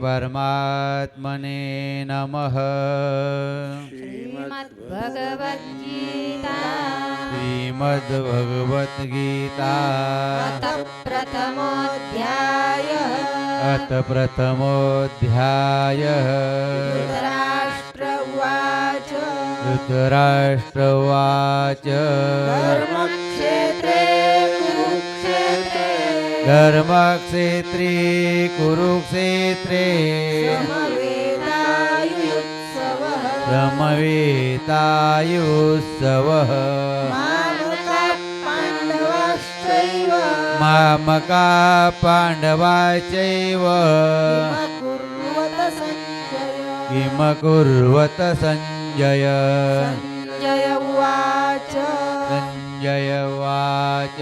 પરમાત્મને નમઃ શ્રીમદ ભગવદ્ ગીતા પ્રથમોધ્યાય અત પ્રથમોધ્યાય ધૃતરાષ્ટ્ર ઉવાચ ધૃતરાષ્ટ્ર ઉવાચ धर्मक्षेत्रे कुरुक्षेत्रे। समवेतायुत्सवः। मामकाः पाण्डवाश्चैव सञ्जय किमकुर्वत सञ्जय सञ्जय उवाच। सञ्जय उवाच।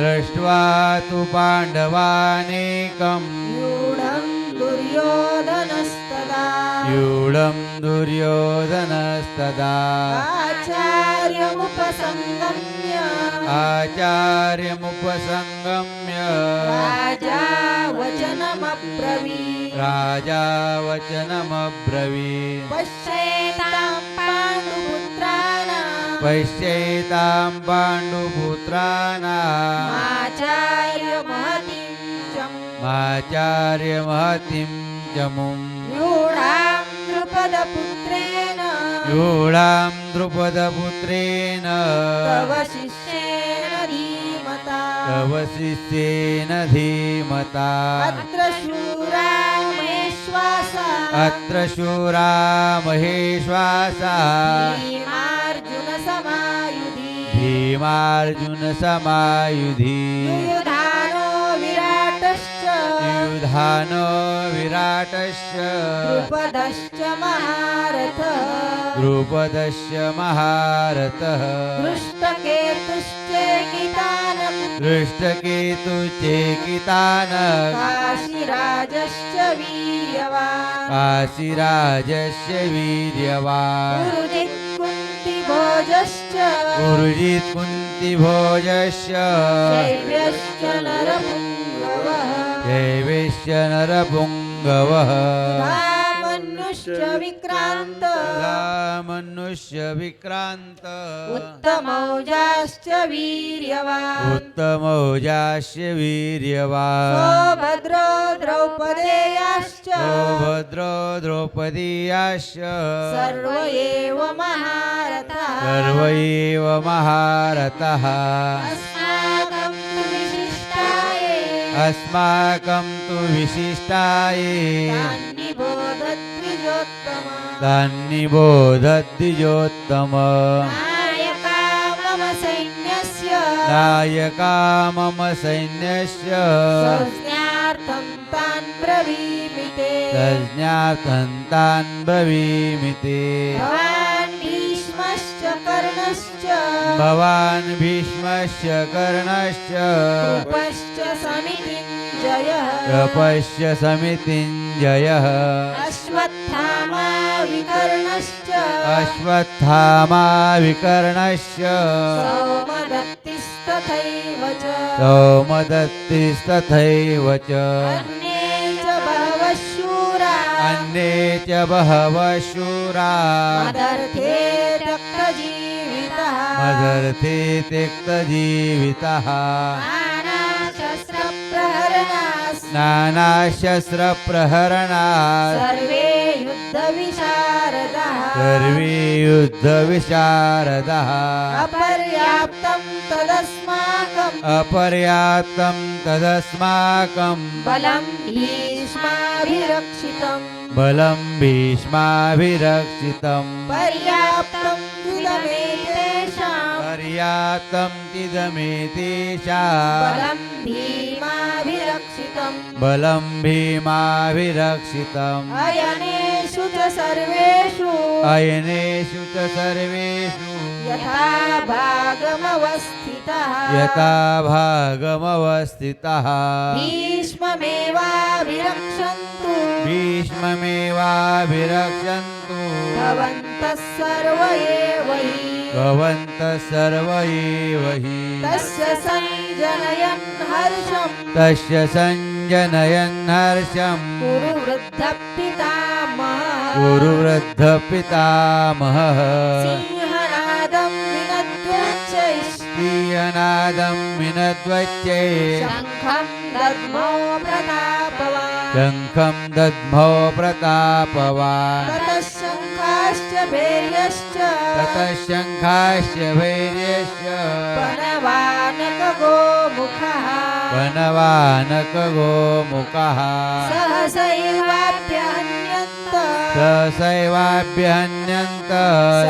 दृष्ट्वा तु पाण्डवानेकम्। यूढं दुर्योधनस्तदा। यूढं दुर्योधनस्तदा। आचार्यमुपसङ्गम्य आचार्यमुपसङ्गम्य राजा वचनमब्रवीत् राजा पाण्डुपुत्राणाम् पश्येतां पाण्डुपुत्राणाम् आचार्यमहतिं चमुम् यूढां नृपदपुत्रेण यूढां द्रुपदपुत्रेण। तव धीमता। तव शिष्येन धीमता। अत्र शूरा महेश्वासा। अत्र शूरा महेश्वासा। भीमार्जुनसमायुधि भीमार्जुनसमायुधि युयुधानो विराटश्च। युधानो विराटश्च। द्रुपदश्च महारथः। द्रुपदस्य महारथः। दृष्टकेतुश्चेकितानम् दृष्टकेतुचेकितान काशीराजश्च वीर्यवान्। काशीराजस्य वीर्यवान्। गुरुजित् कुन्तिभोजश्च गुरुजित् कुन्तिभोजस्य शैव्यश्च नरपुङ्गवः देवेश्च नरपुङ्गवः रामन्युश्च विक्रान्त मनुष्य विक्रान्त उत्तमौजाश्च वीर्यवान्। उत्तमौजास्य वीर्यवान्। सौभद्रो द्रौपदेयाश्च। भद्रो द्रौपदीयाश्च। सर्व एव महारथः। सर्व एव महारथः। अस्माकं तु विशिष्टाये। अस्माकं तु विशिष्टाये तान्निबोधद्विजोत्तम तान्निबोधद्विजोत्तम नायका मम सैन्यस्य नायका मम सैन्यस्य संज्ञार्थं तान् ब्रवीमि ते तज्ज्ञार्थं तान् ब्रवीमि ते भवान् भीष्मश्च कर्णश्च कर्णश्च उपश्च समितिञ्जयः अश्वत्थामा विकर्णश्च। अश्वत्थामा विकर्णश्च। सौमदत्तिस्तथैव च। सौमदत्तिस्तथैव च। अन्ये च बहवः शूरा अन्ये च बहवः शूरा मदर्थे त्यक्तजीवितः। मदर्थे त्यक्तजीवितः। नानाशस्त्रप्रहरणास् नानाशस्त्रप्रहरणात् सर्वे युद्धविशारदः सर्वे युद्धविशारदः अपर्याप्तं तदस्माकम् अपर्याप्तं तदस्माकं बलं भीष्माभिरक्षितम् बलं भीष्माभिरक्षितं पर्याप्तं तुदमे तेषाम् पर्याप्तं बलं बलं भीमाभिरक्षितम्। अयनेषु च सर्वेषु। अयनेषु च सर्वेषु। यथा भागमवस्थितः। यथा भागमवस्थितः। भीष्ममेवाभिरक्षन्तु। भीष्ममेवाभिरक्षन्तु। भवन्तः सर्व एव हि भवन्तः सर्व एव हि। तस्य सञ्जनयन् हर्षम्। तस्य सञ्जनयन् हर्षम्। कुरु वृद्धपितामहः गुरुवृद्धपितामहः सिंहनादं विनद्योच्चैः प्रियनादं विनद्वच्चे। शङ्खं दद्मो प्रतापवान्। शङ्खं दद्मो प्रतापवान् ततः शङ्खाश्च भैर्यश्च। ततः शङ्खाश्च वैर्यश्च पनवानकगोमुखः वनवानकगोमुखः। सहसैवाभ्यहन्यन्त। ससैवाभ्यहन्यन्त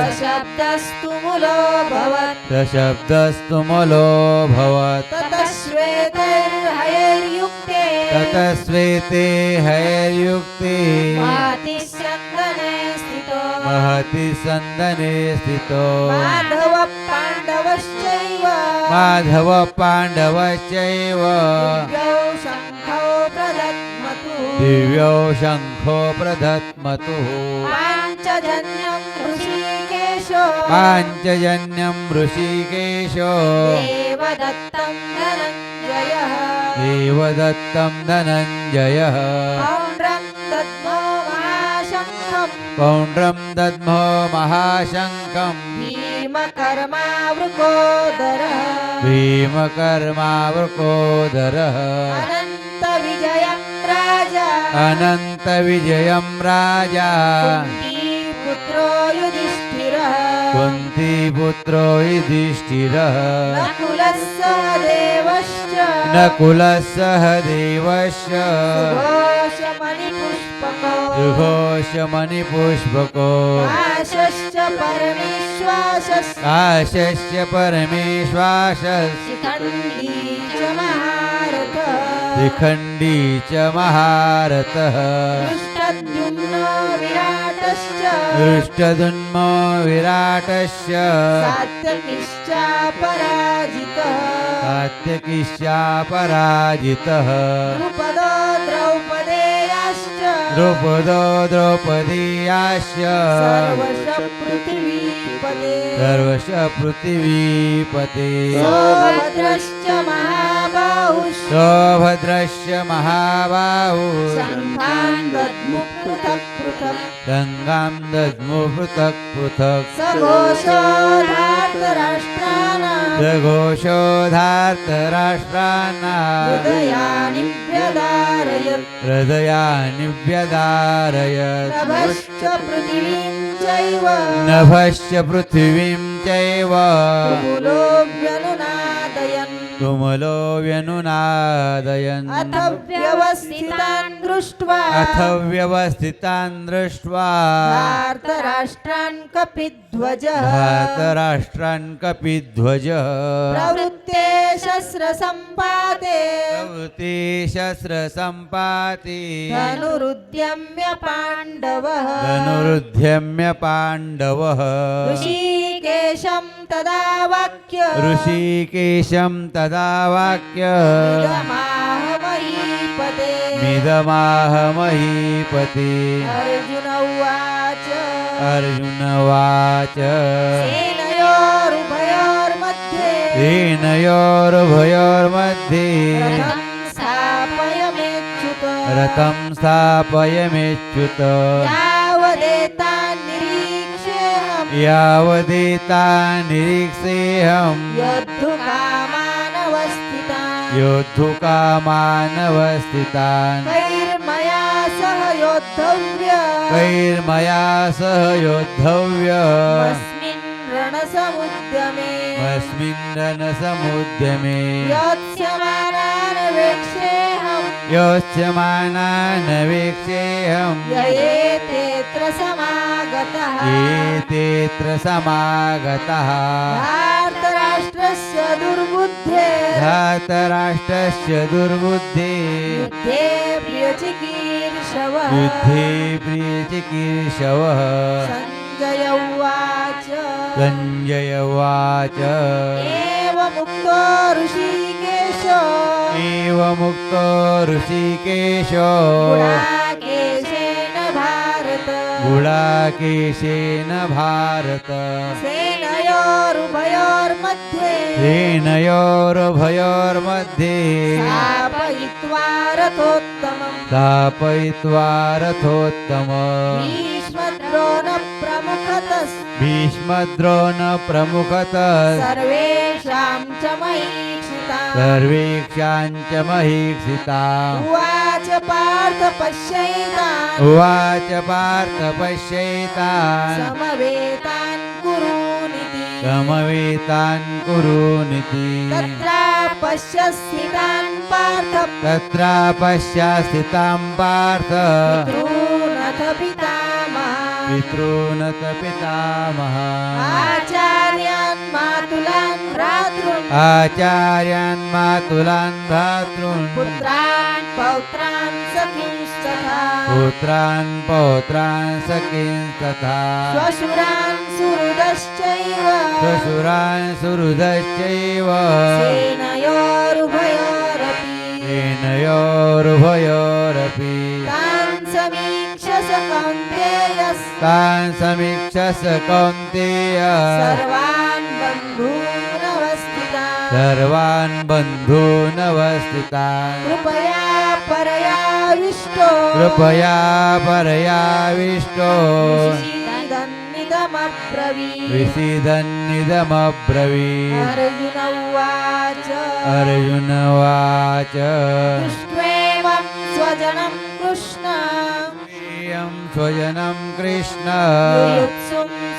सशब्दस्तु मुलोऽभवत् सशब्दस्तु मलोऽभवत् ततः श्वेतैर्हयैर्युक्ते ततस्वेते हैर्युक्ते महति सन्दने स्थितो। माधव पाण्डवश्चैव माधव पाण्डवश्चैव दिव्यौ शङ्खौ प्रदत्मतु। दिव्यौ शङ्खो प्रदत्मतुः। पाञ्चजन्यं ऋषिकेशो। पाञ्चजन्यं ऋषिकेशो। देवदत्तं धनञ्जयः। देवदत्तं धनञ्जयः। पौण्ड्रं दद्मो महाशङ्खम्। भीमकर्मावृकोदरः। भीमकर्मावृकोदरः। अनन्तविजयं राजा। अनन्तविजयं राजा। पुत्रो युधिष्ठिरः। कुन्तीपुत्रो युधिष्ठिरः। नकुलः सह देवश्च। नकुलः सह देवस्य सुघोषमणिपुष्पको आशश्च परमेश्वासश्च काशस्य परमेश्वासः शिखण्डी च महारथः। शिखण्डी च महारथः। दृष्टद्युम्नो विराटश्च। दृष्टदुन्मो विराटस्य सात्यकिश्चापराजितः सात्यकिश्यापराजितः द्रुपदो द्रौपदो द्रौपदीयास्य। सर्वश पृथिवीपते। सौभद्रश्च महाबाहुश्च सौभद्रस्य महाबाहु। गङ्गां दद्मु पृथक्। पृथक् हृदयानि व्यदारयत् हृदयानि व्यदारयत् पृथिवीं चैव। नभश्च पृथिवीं चैव। तुमलो व्यनुनादयन् अथ व्यवस्थितान् दृष्ट्वा अथ व्यवस्थितान् दृष्ट्वा भारतराष्ट्रान् कपिध्वजः भारतराष्ट्रान् कपिध्वजः प्रवृत्ते शस्त्रसम्पाते प्रवृत्ति शस्त्रसम्पाति धनुरुद्यम्य पाण्डवः धनुरुद्यम्य पाण्डवः ऋषिकेशं तदा वाक्य ऋषिकेशं तदा वाक्य इदमाहमहीपते मिदमाह महीपते अर्जुन उवाच। अर्जुनवाच सेनयोरुभयोर्मध्ये। सेनयोरुभयोर्मध्ये स्थापयमेच्युत। रथं स्थापयमेच्युत। निरीक्ष्येऽहम् यावदेता निरीक्षेऽहं योद्धुकामानवस्थितान्। कैर्मया सह योद्धव्य। कैर्मया सह योद्धव्य। अस्मिन् रणसमुद्यमे। अस्मिन् रणसमुद्यमे। योत्स्यमानान् वेक्षेऽहम्। योत्स्यमानान् वीक्षेऽहं ययेतेऽत्र समागतः एतेऽत्र समागतः धातराष्ट्रस्य दुर्बुद्धे। युद्धे प्रियचिकीर्षवः युद्धे प्रियचिकीर्षवः सञ्जय उवाच। सञ्जय उवाच। एवमुक्तो ऋषिकेशो। एवमुक्तो ऋषिकेशो। गुडाकेशेन भारत। गुडाकेशेन भारत। भयोर्मध्ये श्रीनयोर्भयोर्मध्ये स्थापयित्वा रथोत्तम स्थापयित्वा रथोत्तम भीष्मद्रो न प्रमुखतस् भीष्मद्रो न प्रमुखत सर्वेषां च महीक्षिता सर्वेक्षां च महीक्षिता उवाच पार्थ पश्यैता उवाच पार्थ पश्यैता समवेतान् समवेतान् कुरूनिति तत्रा पश्य स्थितान् पार्थ। तत्र पश्यास्थितां पार्थ। पितॄनथ पितामह। आचार्यान् मातुलान् भ्रातॄन्। आचार्यान् मातुलान् भ्रातॄन्। पुत्रान् पौत्रान् सखींस्तथा पुत्रान् पौत्रान् सखींस्तथा श्वशुरान् सुहृदश्चैव श्वशुरान् सुहृदश्चैव सेनयोरुभयोरपि। सेनयोरुभयोरपि। तान् समीक्ष स कौन्तेयस् तान् समीक्ष स कौन्तेय सर्वान् सर्वान् बन्धूनवस्थितान् कृपया परयाविष्टो। कृपया परयाविष्टो। विषीदन्निदमब्रवीत् अर्जुन उवाच। अर्जुनवाच दृष्ट्वेवं स्वजनं कृष्ण। प्रियं स्वजनं कृष्ण।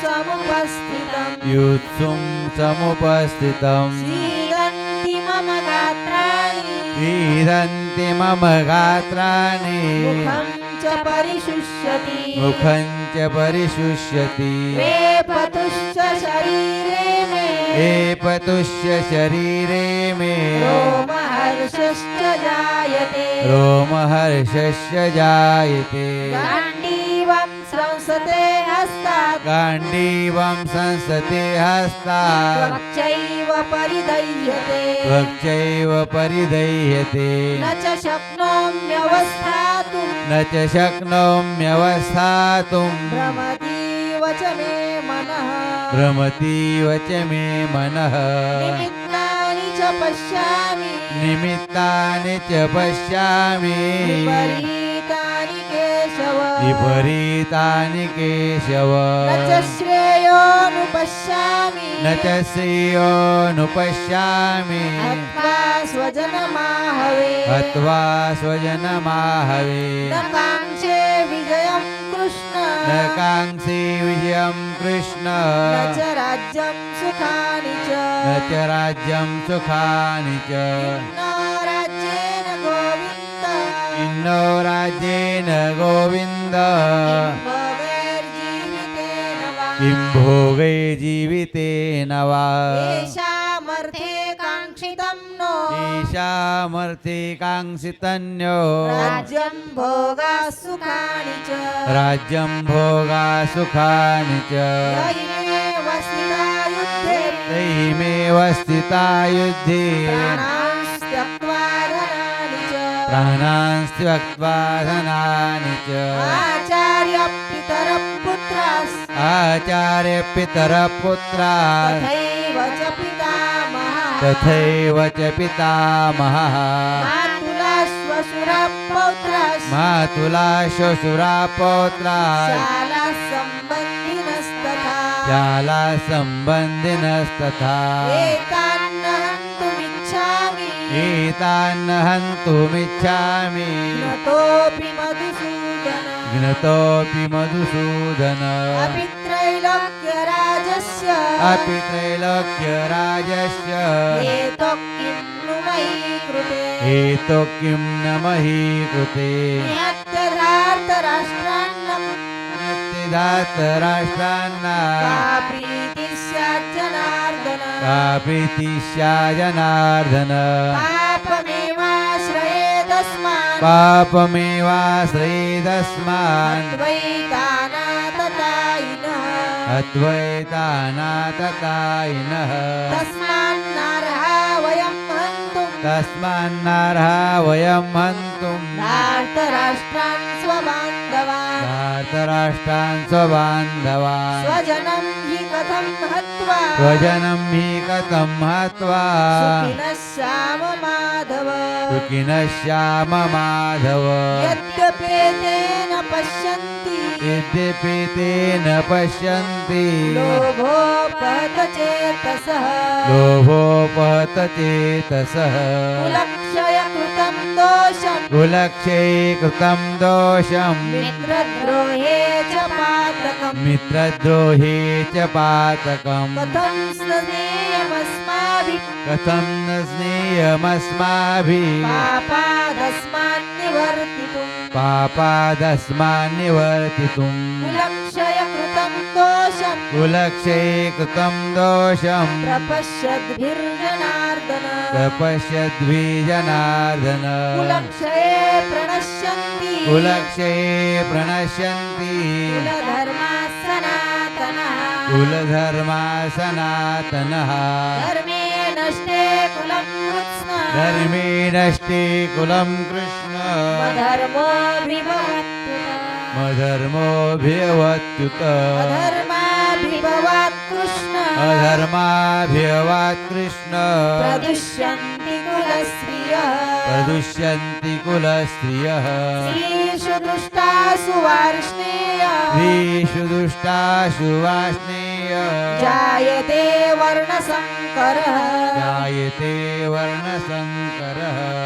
समुपस्थितम् युत्सुं समुपस्थितम् सीदन्ति मम गात्राणि। सीदन्ति मम गात्राणि। मुखं च परिशुष्यति। मुखं च परिशुष्यति। वेपतुश्च शरीरे मे। एपतुष्य शरीरे मे। रोमहर्षश्च जायते। रोमहर्षस्य जायते। गाण्डीवं संसते। गाण्डीवं संसते हस्तात् त्वक्चैव परिदह्यते। त्वक्चैव परिदह्यते। न च शक्नोम्यवस्थातुं न च शक्नोम्यवस्थातुं भ्रमतीव च मे मनः। भ्रमतीव च मे मनः। निमित्तानि च पश्यामि। निमित्तानि च पश्यामि। केशव। विपरीतानि केशव। न च श्रेयोनुपश्यामि न च श्रेयोनुपश्यामि हत्वा स्वजनमाहवे। हत्वा स्वजनमाहवे। न काङ्क्षे विजयं कृष्ण। न काङ्क्षे विजयं कृष्ण। न च राज्यं सुखानि च। न च राज्यं सुखानि च। इन्नो राज्येन गोविन्द किं भोगे जीवितेन वा येषामर्थे काङ्क्षितन्यो राज्यं भोगा सुखानि च राज्यं भोगा सुखानि च तैमेव स्थिता युद्धे प्राणांस् त्यक्त्वा धनानि च। प्राणान् त्यक्त्वा धनानि च आचार्यपितरः पुत्रास् आचार्य पितरपुत्रा तथैव च पितामहः। तथैव च पितामहः। मातुला श्वशुरः पौत्रास् मातुला श्वशुरा पौत्रा शाला सम्बन्धिनस्तथा शाला सम्बन्धिनस्तथा एतान्न हन्तुमिच्छामि मधुसूदन। ज्ञतोऽपि मधुसूदन। अपि त्रैलोक्यराजस्य। अपि त्रैलोक्यराजस्य। एतो किं नु मयि कृते हेतो किं न मही कृते निहत्यधार्तराष्ट्रान्नं राष्ट्रान्ना का प्रीतिः स्यात् जनार्दन का प्रीतिश्या जनार्दन पापमेवाश्रयेदस्मान्। पापमेवाश्रयेदस्मान्। द्वैतानाततायिनः अद्वैतानाततायिनः। तस्मान्नार्हा वयं हन्तुं। तस्मान्नार्हा वयं धार्तराष्ट्रान् स्वबान्धवान्। धार्तराष्ट्रान् स्वबान्धवान्। स्वजनं कथं हत्वा जनं हि कथं हत्वा। सुखिनः श्याम माधव। सुखिनश्याम माधवीतेन पश्यन्ति। यद्यपि ते न पश्यन्ति चेतसः। गोभो कृतं दोषम्। कुलक्षये कृतं दोषम्। मित्रद्रोहे च पातकम्। मित्रद्रोहे च पातकम्। कथं स्नेयमस्माभिः। कथं न स्नेयमस्माभिः। पापादस्मान् निवर्तितुम् पापादस्मान् कुलक्षय कुलक्षये कृतं दोषम्। प्रपश्यद्भिर्जनार्दन। प्रपश्यद्विजनार्दन कुलक्षये प्रणश्यन्ति। कुलक्षये प्रणश्यन्ति। कुलधर्मा सनातनः कुलधर्मा सनातनः धर्मे नष्टे कुलं कृत्स्न। धर्मे नष्टे कुलं कृष्ण। धर्मोऽभिभवत्युत मधर्मोऽभ्यवत्युत। अधर्माभिभवात् कृष्ण अधर्माभ्यवात् कृष्ण प्रदुष्यन्ति कुलस्त्रियः। प्रदुष्यन्ति कुलस्त्रियः। स्त्रीषु दुष्टासु वार्ष्णेय। स्त्रीषु दुष्टाशु वाष्णेय जायते वर्णसङ्करः जायते वर्णसङ्करः नरकायैव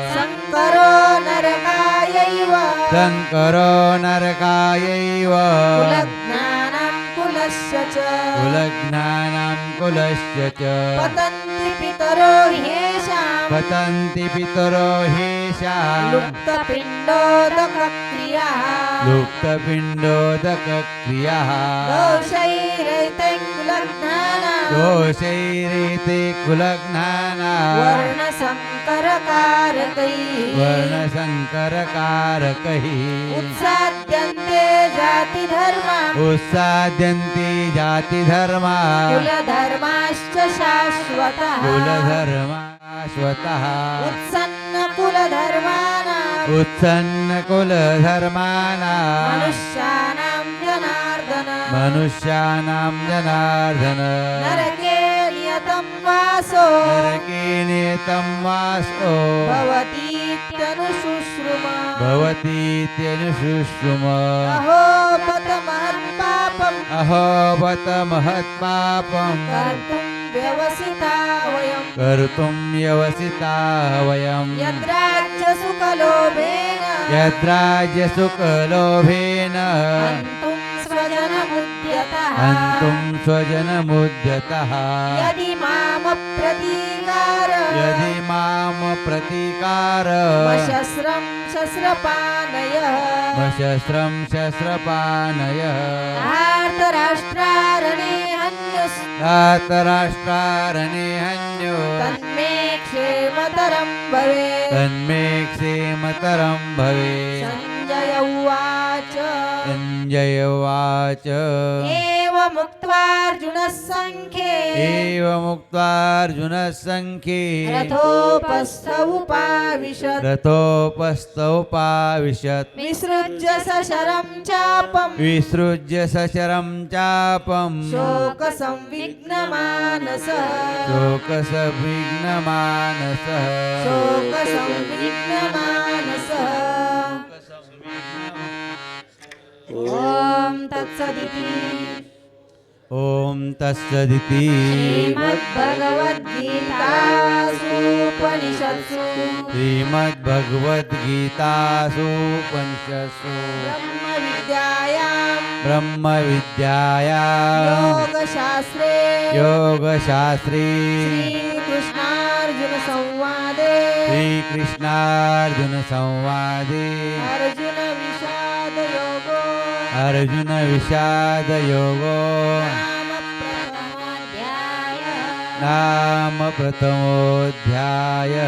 शङ्करो नरकायैव। कुलज्ञानं कुलस्य च। कुलज्ञानां कुलस्य च। पतन्ति पितरो ह्येषां पतन्ति पितरो हेषाम् लुप्तपिण्डोदकक्रियाः। लुप्तपिण्डोदकक्रियः। दोषैरैते कुलज्ञाना दोषैरेते कुलज्ञाना वर्णसङ्करकारकैः वर्णशङ्करकारकैः उत्साद्यन्ते जातिधर्मा उत्साद्यन्ते जातिधर्मा कुलधर्माश्च शाश्वतः। कुलधर्माश्वतः। उत्सन्नकुलधर्माणाम् उत्सन्नकुलधर्माणाम् मनुष्याणां जनार्दन मनुष्याणां जनार्दन। नरके नियतं वासो। नरके नियतं वासो। भवतीत्यनुशुश्रुमा भवतीत्यनुशुश्रुम अहो बत महत्पापम् अहो बत महत्पापम् कर्तुं व्यवसिता वयं कर्तुं व्यवसिता वयम्। यद्राज्यसुखलोभेन। यद्राज्यसुखलोभेन। स्वजनमुद्यतः हन्तुं स्वजनमुद्यतः यदि मामप्रतीकार। यदि मां प्रतीकार मशस्रं शस्त्रपानयः शस्त्रं शस्त्रपानयः भारतराष्ट्रारणे हन्युस्। धातराष्ट्रारणे हन्यो तन्मे क्षेमतरं भवेत्। तन्मे क्षेमतरं भवे सञ्जय उवाच सञ्जय उवाच एवमुक्त्वार्जुनः सङ्ख्ये एवमुक्त्वार्जुनः सङ्ख्ये रथोपस्थ उपाविशत् रथोपस्थौपाविशत्। विसृज्य सशरं चापं विसृज्य सशरं चापं शोकसंविघ्नमानसः। शोकसविघ्नमानसः। शोकसंविघ्नमानसः। ॐ तत्सदिति। ॐ तत्सदिति। श्रीमद्भगवद्गीतासूपनिषत्सु श्रीमद्भगवद्गीतासु उपनिषत्सु। ब्रह्मविद्यायां ब्रह्मविद्याया योगशास्त्रे। योगशास्त्रे। श्रीकृष्णार्जुनसंवादे। श्रीकृष्णार्जुनसंवादे। અર્જુન વિષાદ યોગો નામ પ્રથમોધ્યાય